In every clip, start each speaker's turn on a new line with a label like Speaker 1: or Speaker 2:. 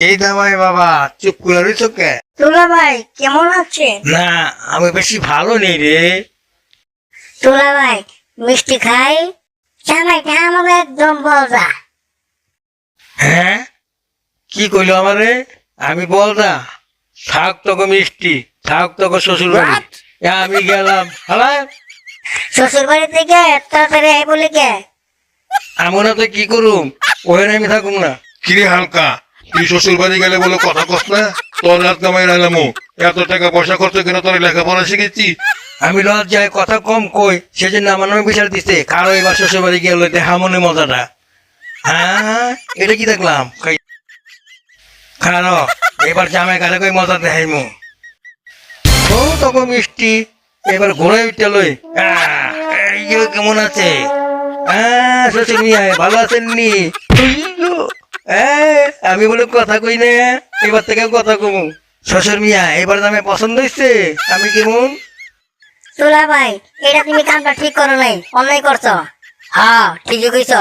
Speaker 1: এই দামাই বাবা চুপ করে রইছ কে
Speaker 2: তুলা ভাই কেমন আছেন?
Speaker 1: না আমি বেশি ভালো নেই রে।
Speaker 2: তুলা ভাই মিষ্টি খাই? জামাইটা আমাকে একদম বলদা।
Speaker 1: হ্যাঁ? কি কইলো আমারে? আমি বলদা। থাক তোকে মিষ্টি থাক তোকে শ্বশুর বাড়ি এ, আমি গেলাম। হ্যাঁ
Speaker 2: শ্বশুর বাড়ি থেকে তাড়াতাড়ি আই বলে কে?
Speaker 1: এমন তো কি করুম? ওখানে আমি থাকুম না।
Speaker 3: কিরে হালকা তুই শ্বশুর বাড়ি গেলে বলে কথা কস না? তোর রাত কামাই রাখলাম এত টাকা পয়সা খরচ করে তোর লেখাপড়া শিখেছি।
Speaker 1: আমি লজ্জায় কথা কম কই, সেজন্য আমার নামে বিচার দিতে কারও এবার শ্বশুর বাড়ি গেলে দেখা মনে মজাটা। হ্যাঁ? এটা কি দেখলাম? খানো এবার জামাই কারে কই মজা দেখাইমু? ও তখন মিষ্টি। এবার ঘোড়ায় উঠতে লই। কেমন আছে? হ্যাঁ শ্বশুর মিয়া, ভালো আছেন নি? আমি বলে কথা কই না। এবার থেকে কথা কমু। শ্বশুর মিয়া এবার আমি পছন্দ হয়েছে আমি কেমন
Speaker 2: তুলা ভাই এটা তুমি কামটা ঠিক করো নাই অন্যায় করছ। হ্যাঁ ঠিকই কইছ।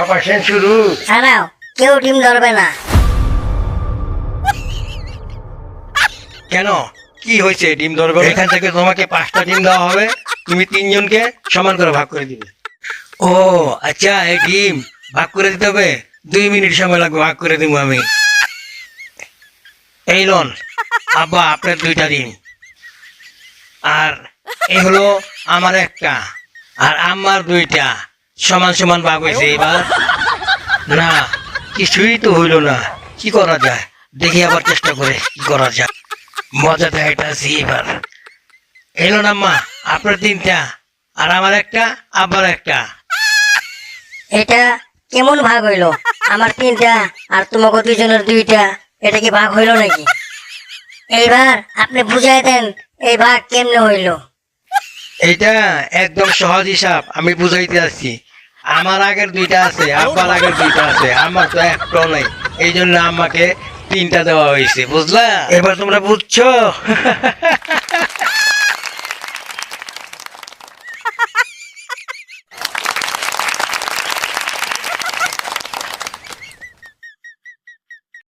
Speaker 1: অপারেশন শুরু।
Speaker 2: ছাড়াও কেউ ডিম ধরবে না।
Speaker 1: কেন? কি হয়েছে ডিম ধরবে? এখান থেকে তোমাকে পাঁচটা ডিম দেওয়া হবে। তুমি তিনজনকে সমান করে ভাগ করে দিবে। ও আচ্ছা এই ডিম ভাগ করে দিতে হবে? দুই মিনিট সময় লাগবে, ভাগ করে দিব আমি। এই লন, আব্বা, আপনার দুইটা ডিম আর এই হলো আমার একটা, আর আমার দুইটা সমান সমান ভাগ হয়েছে এবার। না, কিছুই তো হইল না, কি করা যায়? দেখি আবার চেষ্টা করে কি করা যায়। মজা দেখাইতেছি এবার। এলো না মা আপনার তিনটা, আর আমার একটা আবার একটা।
Speaker 2: এটা কেমন ভাগ হইল? আমার তিনটা আর তোমাকে দুজনের দুইটা এটা কি ভাগ হইল নাকি? এইবার আপনি বুঝাই দেন এই ভাগ কেমনে হইল?
Speaker 1: এইটা একদম সহজ হিসাব আমি বুঝাইতে আসছি। আমার আগের দুইটা আছে আব্বার আগের দুইটা আছে আমার তো একটাও নেই। এই জন্য আমাকে তিনটা দেওয়া হয়েছে বুঝলা? এবার তোমরা বুঝছ?